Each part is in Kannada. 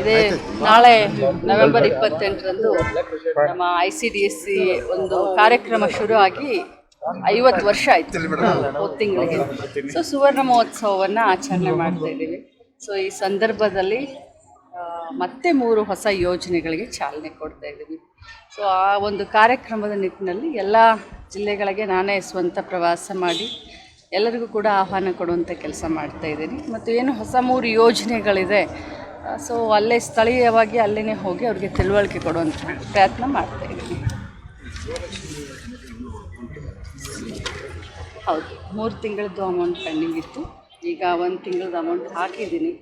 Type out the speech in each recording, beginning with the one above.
ಇದೇ. ನಾಳೆ ನವೆಂಬರ್ ಇಪ್ಪತ್ತೆಂಟರಂದು ನಮ್ಮ I C D S C ಒಂದು ಕಾರ್ಯಕ್ರಮ ಶುರು ಆಗಿ ಐವತ್ತು ವರ್ಷ ಆಯಿತು. ಹೋದ ತಿಂಗಳಿಗೆ. ಸೊ ಸುವರ್ಣ ಮಹೋತ್ಸವವನ್ನು ಆಚರಣೆ ಮಾಡ್ತಾ ಇದ್ದೀವಿ. ಸೊ ಈ ಸಂದರ್ಭದಲ್ಲಿ ಮತ್ತೆ ಮೂರು ಹೊಸ ಯೋಜನೆಗಳಿಗೆ ಚಾಲನೆ ಕೊಡ್ತಾ ಇದ್ದೀವಿ. ಸೊ ಆ ಒಂದು ಕಾರ್ಯಕ್ರಮದ ನಿಟ್ಟಿನಲ್ಲಿ ಎಲ್ಲ ಜಿಲ್ಲೆಗಳಿಗೆ ನಾನೇ ಸ್ವಂತ ಪ್ರವಾಸ ಮಾಡಿ ಎಲ್ಲರಿಗೂ ಕೂಡ ಆಹ್ವಾನ ಕೊಡುವಂಥ ಕೆಲಸ ಮಾಡ್ತಾ ಇದ್ದೀನಿ. ಮತ್ತು ಏನು ಹೊಸ ಮೂರು ಯೋಜನೆಗಳಿದೆ ಸೊ ಅಲ್ಲೇ ಸ್ಥಳೀಯವಾಗಿ ಅಲ್ಲೇ ಹೋಗಿ ಅವ್ರಿಗೆ ತಿಳುವಳಿಕೆ ಕೊಡುವಂಥ ಪ್ರಯತ್ನ ಮಾಡ್ತಾ ಇದ್ದೀನಿ. ಹೌದು, ಮೂರು ತಿಂಗಳದ್ದು ಅಮೌಂಟ್ ಪೆಂಡಿಂಗ್ ಇತ್ತು. ಈಗ ಒಂದು ತಿಂಗಳದ್ದು ಅಮೌಂಟ್ ಹಾಕಿದ್ದೀನಿ.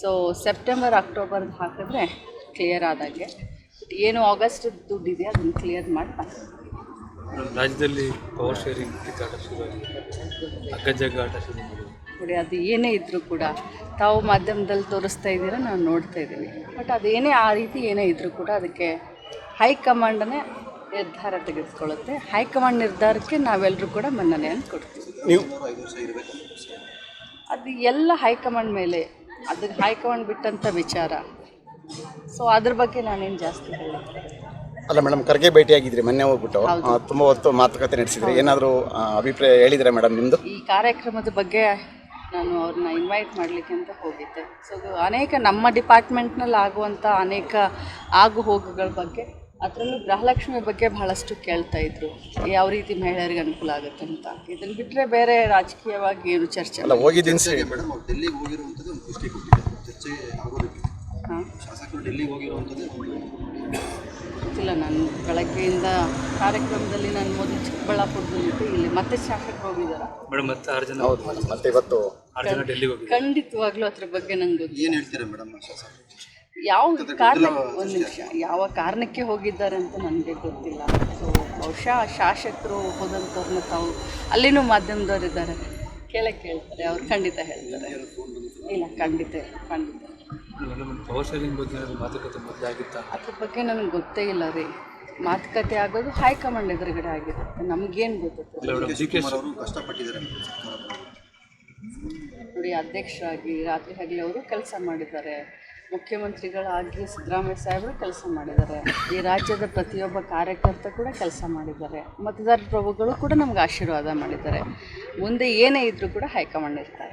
ಸೊ ಸೆಪ್ಟೆಂಬರ್ ಅಕ್ಟೋಬರ್ದು ಹಾಕಿದ್ರೆ ಕ್ಲಿಯರ್ ಆದಾಗೆ. ಏನು ಆಗಸ್ಟ್ ದುಡ್ಡಿದೆ ಅದನ್ನು ಕ್ಲಿಯರ್ ಮಾಡ್ತಾ ರಾಜ್ಯದಲ್ಲಿ ಪವರ್ ಶೇರಿಂಗ್ ಅಗ್ಗಜಗ್ಗಾಟ ಶುರು ನೋಡಿ ಅದು ಏನೇ ಇದ್ದರೂ ಕೂಡ. ತಾವು ಮಾಧ್ಯಮದಲ್ಲಿ ತೋರಿಸ್ತಾ ಇದ್ದೀರಾ ನಾವು ನೋಡ್ತಾ ಇದ್ದೀವಿ. ಬಟ್ ಅದೇನೇ ಆ ರೀತಿ ಏನೇ ಇದ್ದರೂ ಕೂಡ ಅದಕ್ಕೆ ಹೈಕಮಾಂಡನ್ನೇ ನಿರ್ಧಾರ ತೆಗೆದುಕೊಳ್ಳುತ್ತೆ. ಹೈಕಮಾಂಡ್ ನಿರ್ಧಾರಕ್ಕೆ ನಾವೆಲ್ಲರೂ ಕೂಡ ಮನ್ನಣೆಯನ್ನು ಕೊಡ್ತೀವಿ. ನೀವು? ಅದು ಎಲ್ಲ ಹೈಕಮಾಂಡ್ ಮೇಲೆ ಅದಕ್ಕೆ ಹೈಕಮಾಂಡ್ ಬಿಟ್ಟಂಥ ವಿಚಾರ. ಸೊ ಅದ್ರ ಬಗ್ಗೆ ನಾನೇನು ಜಾಸ್ತಿ ಹೇಳಕ್ಕೆ ಅಲ್ಲ ಮೇಡಮ್ ಕರ್ಗೆ ಭೇಟಿಯಾಗಿದ್ರಿ ಮೊನ್ನೆ ಹೋಗ್ಬಿಟ್ಟು. ತುಂಬಾ ಹೊತ್ತು ಮಾತುಕತೆ ನಡೆಸಿದ್ರಿ. ಏನಾದರೂ ಅಭಿಪ್ರಾಯ ಹೇಳಿದ್ರೆ ಮೇಡಮ್ ನಿಮ್ಮದು ಈ ಕಾರ್ಯಕ್ರಮದ ಬಗ್ಗೆ ನಾನು ಅವ್ರನ್ನ ಇನ್ವೈಟ್ ಮಾಡಲಿಕ್ಕೆ ಅಂತ ಹೋಗಿದ್ದೆ. ಸೊ ಅದು ಅನೇಕ ನಮ್ಮ ಡಿಪಾರ್ಟ್ಮೆಂಟ್ನಲ್ಲಿ ಆಗುವಂಥ ಅನೇಕ ಆಗು ಹೋಗುಗಳ ಬಗ್ಗೆ ಅದರಲ್ಲೂ ಗೃಹಲಕ್ಷ್ಮಿ ಬಗ್ಗೆ ಬಹಳಷ್ಟು ಕೇಳ್ತಾ ಇದ್ರು. ಯಾವ ರೀತಿ ಮಹಿಳೆಯರಿಗೆ ಅನುಕೂಲ ಆಗುತ್ತೆ ಅಂತ. ಇದನ್ನು ಬಿಟ್ಟರೆ ಬೇರೆ ರಾಜಕೀಯವಾಗಿ ಏನು ಚರ್ಚೆ ಅಲ್ಲ ಹೋಗಿದ್ದೀನಿ ಸರ್ ಮೇಡಮ್ ಅವ್ರು ಡೆಲ್ಲಿಗೆ ಹೋಗಿರುವಂಥದ್ದು ಒಂದು ಪುಷ್ಟಿ ಕೊಟ್ಟಿದ್ದಾರೆ. ಚರ್ಚೆ ಆಗೋದಕ್ಕೆ. ಹಾಂ. ಶಾಸಕರು ಡೆಲ್ಲಿಗೆ ಹೋಗಿರುವಂಥದ್ದೇ ಒಂದು ಗೊತ್ತಿಲ್ಲ ನಾನು ಬೆಳಗ್ಗೆಯಿಂದ ಕಾರ್ಯಕ್ರಮದಲ್ಲಿ ನಾನು ಮೊದಲು ಚಿಕ್ಕಬಳ್ಳಾಪುರದಲ್ಲಿದ್ದೆ ಇಲ್ಲಿ ಮತ್ತೆ ಶಾಸಕರು ಹೋಗಿದ್ದಾರಾ? ಮೇಡಮ್ ಮತ್ತೆ ಆರು ಜನ ಹೌದು ಮೇಡಮ್. ಮತ್ತೆ ಇವತ್ತು ಆರು ಜನ ಡೆಲ್ಲಿಗೆ ಹೋಗಿದ್ದಾರೆ ಖಂಡಿತವಾಗ್ಲೂ ಅದ್ರ ಬಗ್ಗೆ ನಂಗೆ ಗೊತ್ತಿಲ್ಲ. ಏನು ಹೇಳ್ತೀರಾ ಮೇಡಮ್ ಯಾವ ಕಾರಣ ಒಂದು ನಿಮಿಷ. ಯಾವ ಕಾರಣಕ್ಕೆ ಹೋಗಿದ್ದಾರೆ ಅಂತ ನನಗೆ ಗೊತ್ತಿಲ್ಲ. ಸೊ ಬಹುಶಃ ಶಾಸಕರು ಹೋದಂಥವ್ರನ್ನ ತಾವು ಅಲ್ಲಿನೂ ಮಾಧ್ಯಮದವ್ರು ಇದ್ದಾರೆ ಕೇಳಕ್ಕೆ ಹೇಳ್ತಾರೆ ಅವ್ರು ಖಂಡಿತ ಹೇಳ್ತಾರೆ. ಇಲ್ಲ ಖಂಡಿತ ಖಂಡಿತ. ಮೇಡಮ್ ಪವರ್ ಶೇರಿಂಗ್ ಬಗ್ಗೆ ಏನಾದ್ರು ಮಾತುಕತೆ ಮೊದಲಾಗಿತ್ತಾ ಅದ್ರ ಬಗ್ಗೆ ನನಗೆ ಗೊತ್ತೇ ಇಲ್ಲ ರೀ. ಮಾತುಕತೆ ಆಗೋದು ಹೈಕಮಾಂಡ್ ಎದುರುಗಡೆ ಆಗಿರುತ್ತೆ ನಮಗೇನು ಗೊತ್ತಿತ್ತು ಕಷ್ಟಪಟ್ಟಿದ್ದಾರೆ. ನೋಡಿ ಅಧ್ಯಕ್ಷರಾಗಿ ರಾತ್ರಿ ಹಗಲಿ ಅವರು ಕೆಲಸ ಮಾಡಿದ್ದಾರೆ. ಮುಖ್ಯಮಂತ್ರಿಗಳಾಗಿ ಸಿದ್ದರಾಮಯ್ಯ ಸಾಹೇಬರು ಕೆಲಸ ಮಾಡಿದ್ದಾರೆ. ಈ ರಾಜ್ಯದ ಪ್ರತಿಯೊಬ್ಬ ಕಾರ್ಯಕರ್ತ ಕೂಡ ಕೆಲಸ ಮಾಡಿದ್ದಾರೆ. ಮತದಾರ ಪ್ರಭುಗಳು ಕೂಡ ನಮ್ಗೆ ಆಶೀರ್ವಾದ ಮಾಡಿದ್ದಾರೆ. ಮುಂದೆ ಏನೇ ಇದ್ದರೂ ಕೂಡ ಹೈಕಮಾಂಡ್ ಇರ್ತಾರೆ.